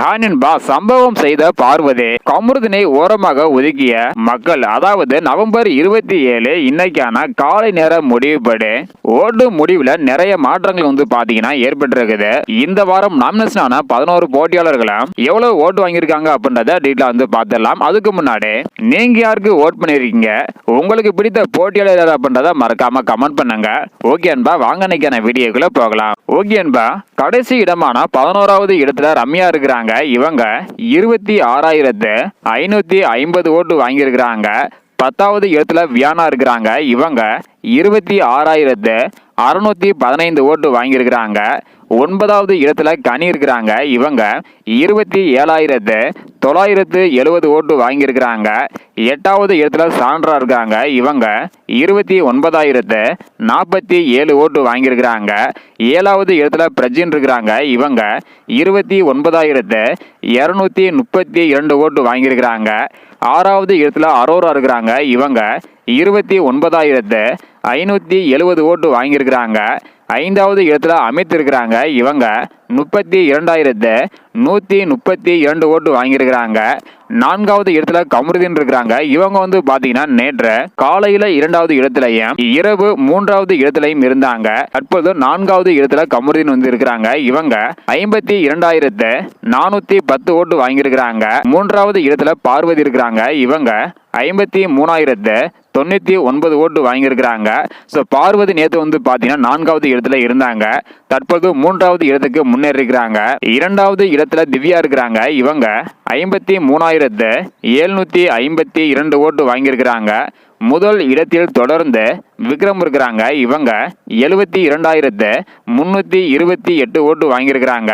ஹானின்பா சம்பவம் செய்த பார்வதி கமருதினை ஓரமாக ஒதுக்கிய மக்கள் அதாவது நவம்பர் இருபத்தி ஏழு இன்னைக்கான காலை நேர முடிவுபடி ஓட்டு முடிவுல நிறைய மாற்றங்கள் வந்து பாத்தீங்கன்னா ஏற்பட்டிருக்குது. இந்த வாரம் நாமினேஷனான பதினோரு போட்டியாளர்களும் எவ்வளவு ஓட்டு வாங்கியிருக்காங்க அப்படின்றத டீட்டெயில் வந்து பார்த்துடலாம் அதுக்கு முன்னாடி நீங்க யாருக்கு ஓட் பண்ணிருக்கீங்க? உங்களுக்கு பிடித்த போட்டியாளர் அப்படின்றத மறக்காம கமெண்ட் பண்ணுங்க. ஓகே அன்பா வாங்க இன்னைக்கான வீடியோக்குள்ள போகலாம். ஓகே அன்பா. கடைசி இடமான பதினோராவது இடத்துல ரம்யா இருக்கிறாங்க. இவங்க இருபத்தி ஆறாயிரத்து ஐநூத்தி ஐம்பது ஓட்டு வாங்கியிருக்கிறாங்க. பத்தாவது இடத்துல வியானா இருக்கிறாங்க. இவங்க இருபத்தி ஆறாயிரத்து அறுநூத்தி பதினைந்து ஓட்டு வாங்கியிருக்கிறாங்க. ஒன்பதாவது இடத்துல கனி இருக்கிறாங்க. இவங்க இருபத்தி ஏழாயிரத்து தொள்ளாயிரத்து எழுபது ஓட்டு வாங்கியிருக்கிறாங்க. எட்டாவது இடத்துல சான்றா இருக்காங்க. இவங்க இருபத்தி ஒன்பதாயிரத்து நாற்பத்தி ஏழு ஓட்டு வாங்கியிருக்கிறாங்க. ஏழாவது இடத்துல பிரஜின் இருக்கிறாங்க. இவங்க இருபத்தி ஒன்பதாயிரத்து இரநூத்தி முப்பத்தி இரண்டு ஓட்டு வாங்கியிருக்கிறாங்க. ஆறாவது இடத்துல அரோரா இருக்கிறாங்க. இவங்க இருபத்தி ஒன்பதாயிரத்து ஐநூற்றி எழுபது ஓட்டு வாங்கியிருக்கிறாங்க. ஐந்தாவது இடத்துல அமைத்திருக்கிறாங்க இவங்க முப்பத்தி இரண்டாயிரத்து நூற்றி முப்பத்தி இரண்டு ஓட்டு வாங்கியிருக்கிறாங்க. நான்காவது இடத்துல கமருதீன் இருக்கிறாங்க. இவங்க வந்து பார்த்தீங்கன்னா நேற்று காலையில் இரண்டாவது இடத்துலயும் இரவு மூன்றாவது இடத்துலையும் இருந்தாங்க. தற்போது நான்காவது இடத்துல கமருதீன் வந்து இருக்கிறாங்க. இவங்க ஐம்பத்தி இரண்டாயிரத்து நானூத்தி பத்து ஓட்டு வாங்கியிருக்கிறாங்க. மூன்றாவது இடத்துல பார்வதி இருக்கிறாங்க. இவங்க ஐம்பத்தி மூணாயிரத்து தொண்ணூற்றி ஒன்பது ஓட்டு வாங்கியிருக்கிறாங்க. ஸோ பார்வதி நேற்று வந்து பார்த்தீங்கன்னா நான்காவது இடத்துல இருந்தாங்க. தற்போது மூன்றாவது இடத்துக்கு முன்னேறிக்கிறாங்க இரண்டாவது இடத்துல திவ்யா இருக்கிறாங்க. இவங்க ஐம்பத்தி மூணாயிரத்து எழுநூற்றி ஐம்பத்தி இரண்டு ஓட்டு வாங்கியிருக்கிறாங்க. முதல் இடத்தில் தொடர்ந்து விக்ரம் இருக்கிறாங்க. இவங்க எழுபத்தி இரண்டாயிரத்து முன்னூற்றி இருபத்தி எட்டு ஓட்டு வாங்கியிருக்கிறாங்க.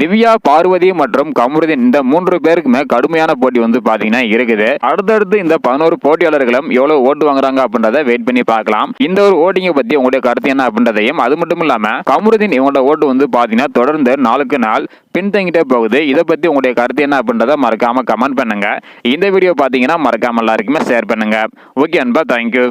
திவ்யா பார்வதி மற்றும் கமருதீன் இந்த மூன்று பேருக்குமே கடுமையான போட்டி வந்து பார்த்தீங்கன்னா இருக்குது. அடுத்தடுத்து இந்த பதினோரு போட்டியாளர்களும் எவ்வளோ ஓட்டு வாங்குறாங்க அப்படின்றத வெயிட் பண்ணி பார்க்கலாம். இந்த ஒரு ஓட்டிங்கை பற்றி உங்களுடைய கருத்து என்ன அப்படின்றதையும் அது மட்டும் இல்லாமல் கமருதீன் இவங்களோட ஓட்டு வந்து பார்த்தீங்கன்னா தொடர்ந்து நாளுக்கு நாள் பின்தங்கிட்டே போகுது. இதை பற்றி உங்களுடைய கருத்து என்ன அப்படின்றத மறக்காம கமெண்ட் பண்ணுங்க. இந்த வீடியோ பார்த்தீங்கன்னா மறக்காம எல்லாருக்குமே ஷேர் பண்ணுங்க. ஓகே அன்பா தேங்க்யூ